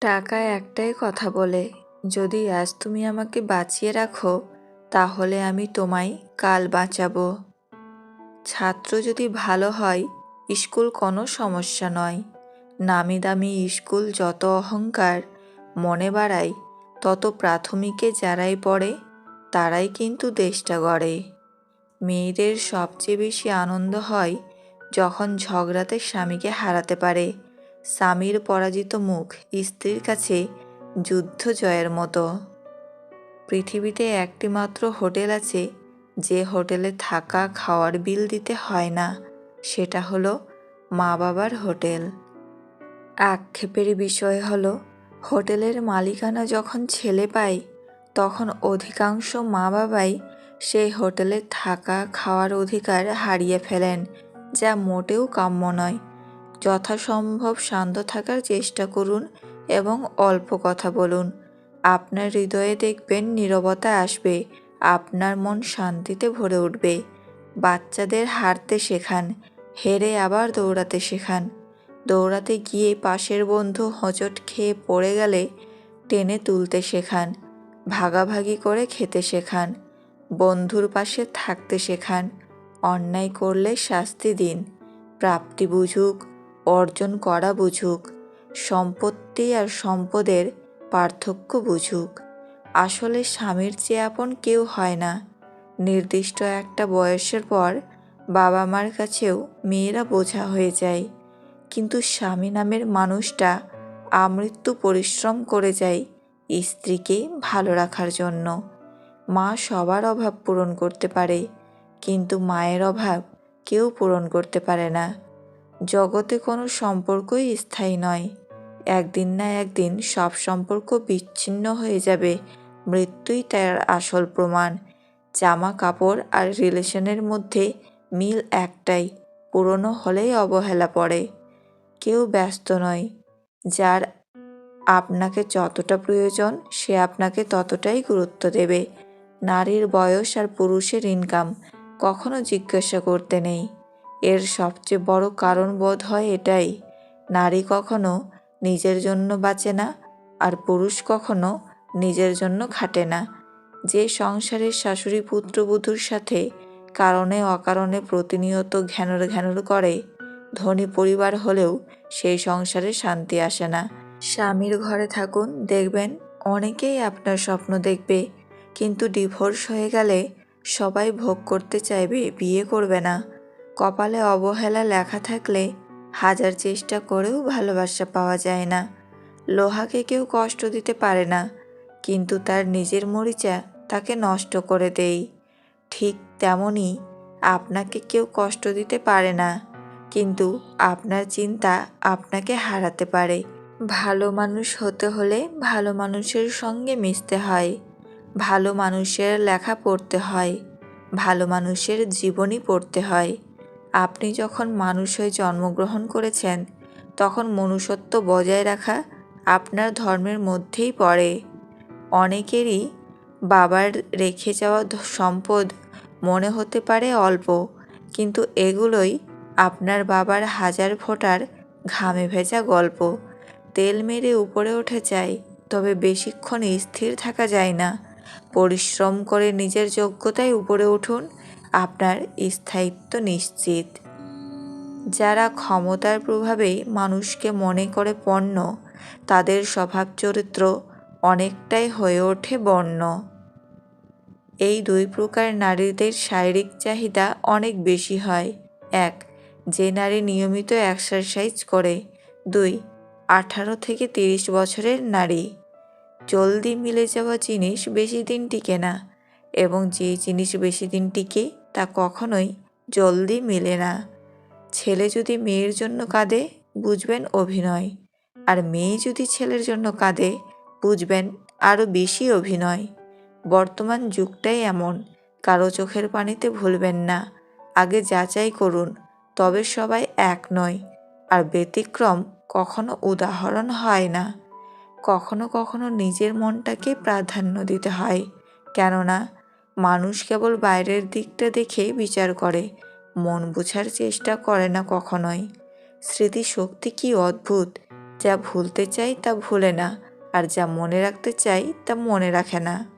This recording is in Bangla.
টাকা একটাই কথা বলে, যদি আজ তুমি আমাকে বাঁচিয়ে রাখো, তাহলে আমি তোমায় কাল বাঁচাবো। ছাত্র যদি ভালো হয়, স্কুল কোনো সমস্যা নয়। নামি দামি স্কুল যত অহংকার, মনে বাড়ায়, তত প্রাথমিকে যারাই পড়ে, তারাই কিন্তু দেশটা গড়ে। মেয়েদের সবচেয়ে বেশি আনন্দ হয় যখন ঝগড়াতে স্বামীকে হারাতে পারে। স্বামীর পরাজিত মুখ স্ত্রীর কাছে যুদ্ধ জয়ের মতো। পৃথিবীতে একটি মাত্র হোটেল আছে, যে হোটেলে থাকা খাওয়ার বিল দিতে হয় না, সেটা হলো মা বাবার হোটেল। আক্ষেপের বিষয় হলো, হোটেলের মালিকানা যখন ছেলে পায়, তখন অধিকাংশ মা বাবাই সেই হোটেলে থাকা খাওয়ার অধিকার হারিয়ে ফেলেন, যা মোটেও কাম্য নয়। যথাসম্ভব শান্ত থাকার চেষ্টা করুন এবং অল্প কথা বলুন। আপনার হৃদয়ে দেখবেন নীরবতা আসবে, আপনার মন শান্তিতে ভরে উঠবে। বাচ্চাদের হারতে শেখান, হেরে আবার দৌড়াতে শেখান। দৌড়াতে গিয়ে পাশের বন্ধু হোঁচট খেয়ে পড়ে গেলে টেনে তুলতে শেখান, ভাগাভাগি করে খেতে শেখান, বন্ধুর পাশে থাকতে শেখান, অন্যায় করলে শাস্তি দিন, প্রাপ্তি বুঝুক অর্জন করা বুঝুক, সম্পত্তি আর সম্পদের পার্থক্য বুঝুক। আসলে স্বামীর চেয়ে আপন কেউ হয় না। নির্দিষ্ট একটা বয়সের পর বাবা মার কাছেও মেয়েরা বোঝা হয়ে যায়। কিন্তু স্বামী নামের মানুষটা আমৃত্যু পরিশ্রম করে যায় স্ত্রীকে ভালো রাখার জন্য। মা সবার অভাব পূরণ করতে পারে, কিন্তু মায়ের অভাব কেউ পূরণ করতে পারে না। জগতে কোনো সম্পর্কই স্থায়ী নয়। একদিন না একদিন সব সম্পর্ক বিচ্ছিন্ন হয়ে যাবে। মৃত্যুই তার আসল প্রমাণ। জামা কাপড় আর রিলেশনের মধ্যে মিল একটাই, পুরনো হলেই অবহেলা পড়ে। কেউ ব্যস্ত নয়। যার আপনাকে যতটা প্রয়োজন, সে আপনাকে ততটাই গুরুত্ব দেবে। নারীর বয়স আর পুরুষের ইনকাম কখনো জিজ্ঞাসা করতে নেই। এর সবচেয়ে বড় কারণ বোধ হয় এটাই। নারী কখনো নিজের জন্য বাঁচে না আর পুরুষ কখনো নিজের জন্য খাটে না। যে সংসারের শাশুড়ি পুত্রবধূর সাথে কারণে অকারণে প্রতিনিয়ত ঘ্যানর ঘ্যানর করে, ধনী পরিবার হলেও সেই সংসারে শান্তি আসে না। স্বামীর ঘরে থাকুন, দেখবেন অনেকেই আপনার স্বপ্ন দেখবে, কিন্তু ডিভোর্স হয়ে গেলে সবাই ভোগ করতে চাইবে, বিয়ে করবে না। কপালে অবহেলা লেখা থাকলে হাজার চেষ্টা করেও ভালোবাসা পাওয়া যায় না। লোহাকে কেউ কষ্ট দিতে পারে না, কিন্তু তার নিজের মরিচা তাকে নষ্ট করে দেই। ঠিক তেমনই আপনাকে কেউ কষ্ট দিতে পারে না, কিন্তু আপনার চিন্তা আপনাকে হারাতে পারে। ভালো মানুষ হতে হলে ভালো মানুষের সঙ্গে মিশতে হয়, ভালো মানুষের লেখা পড়তে হয়, ভালো মানুষের জীবনী পড়তে হয়। আপনি যখন মানুষ হয়ে জন্মগ্রহণ করেছেন, তখন মনুষ্যত্ব বজায় রাখা আপনার ধর্মের মধ্যেই পড়ে। অনেকেরই বাবার রেখে যাওয়া সম্পদ মনে হতে পারে অল্প, কিন্তু এগুলোই আপনার বাবার হাজার ফোটার ঘামে ভেজা গল্প। তেল মেরে উপরে উঠে যায়, তবে বেশিক্ষণ স্থির থাকা যায় না। পরিশ্রম করে নিজের যোগ্যতায় উপরে উঠুন আপনার স্থায়িত্ব নিশ্চিত। যারা ক্ষমতার প্রভাবে মানুষকে মনে করে পণ্য, তাদের স্বভাব চরিত্র অনেকটাই হয়ে ওঠে বর্ণ। এই দুই প্রকার নারীদের শারীরিক চাহিদা অনেক বেশি হয়। এক, যে নারী নিয়মিত এক্সারসাইজ করে। দুই, আঠারো থেকে তিরিশ বছরের নারী। জলদি মিলে যাওয়া জিনিস বেশি দিন টিকে না এবং যে জিনিস বেশি দিন টিকে তা কখনোই জলদি মেলে না। ছেলে যদি মেয়ের জন্য কাঁদে, বুঝবেন অভিনয়। আর মেয়ে যদি ছেলের জন্য কাঁদে, বুঝবেন আরও বেশি অভিনয়। বর্তমান যুগটাই এমন, কারও চোখের পানিতে ভুলবেন না। আগে যাচাই করুন, তবে সবাই এক নয়। আর ব্যতিক্রম কখনো উদাহরণ হয় না। কখনো কখনো নিজের মনটাকে প্রাধান্য দিতে হয়। কেননা মানুষ কেবল বাইরের দিকটা দেখে বিচার করে, মন বোঝার চেষ্টা করে না কখনোই। স্মৃতিশক্তি কি অদ্ভুত, যা ভুলতে চাই তা ভুলে না, আর যা মনে রাখতে চাই তা মনে রাখে না।